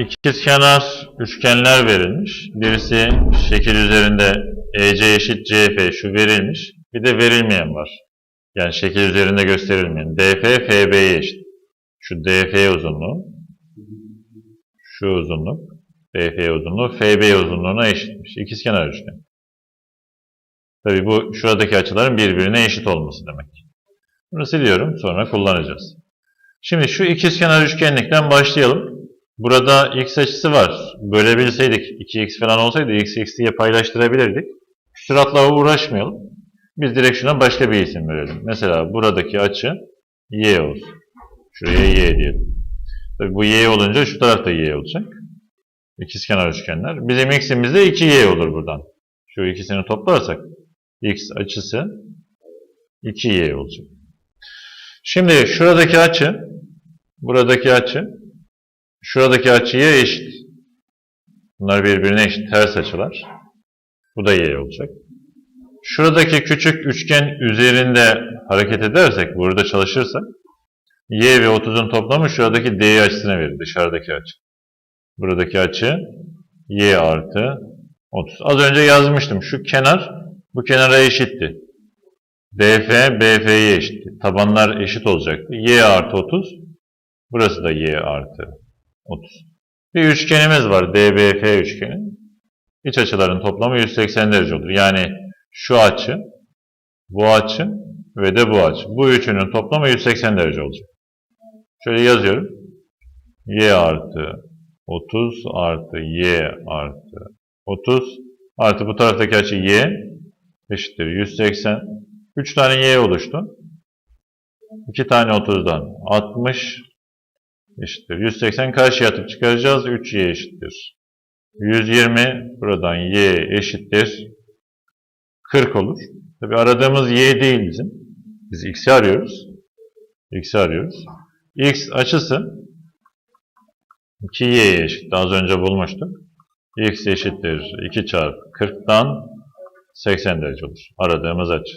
İkizkenar üçgenler verilmiş. Birisi şekil üzerinde EC eşit CF şu verilmiş. Bir de verilmeyen var. Yani şekil üzerinde gösterilmeyen. DF FB'ye eşit. Şu DF uzunluğu, şu uzunluk, DF uzunluğu FB uzunluğuna eşitmiş. İkizkenar üçgen. Tabii bu şuradaki açıların birbirine eşit olması demek. Bunu siliyorum sonra kullanacağız. Şimdi şu ikizkenar üçgenlikten başlayalım. Burada x açısı var. Bölebilseydik 2x falan olsaydı x x'ye paylaştırabilirdik. Küsuratla uğraşmayalım. Biz direkt şuna başka bir isim verelim. Mesela buradaki açı y olsun. Şuraya y diyelim. Tabii bu y olunca şu tarafta y olacak. İkizkenar üçgenler. Bizim x'imiz de 2y olur buradan. Şu ikisini toplarsak x açısı 2y olacak. Şimdi şuradaki açı buradaki açı şuradaki açıya eşit. Bunlar birbirine eşit ters açılar. Bu da y olacak. Şuradaki küçük üçgen üzerinde hareket edersek, burada çalışırsak y ve 30'un toplamı şuradaki d açısına verir, dışarıdaki açı. Buradaki açı y artı 30. Az önce yazmıştım. Şu kenar bu kenara eşitti. DF, BF'ye eşitti. Tabanlar eşit olacaktı. Y artı 30. Burası da Y artı 30. Bir üçgenimiz var. DBF üçgeni. İç açıların toplamı 180 derece olur. Yani şu açı, bu açı ve de bu açı. Bu üçünün toplamı 180 derece olacak. Şöyle yazıyorum. Y artı 30 artı Y artı 30 artı bu taraftaki açı Y eşittir 180. 3 tane Y oluştu. 2 tane 30'dan 60 eşittir. 180 karşıya atıp çıkaracağız. 3Y eşittir. 120 buradan Y eşittir. 40 olur. Tabi aradığımız Y değil bizim. Biz X'i arıyoruz. X'i arıyoruz. X açısı 2Y'ye eşit. Az önce bulmuştuk. X eşittir 2 çarpı 40'tan 80 derece olur. Aradığımız açı.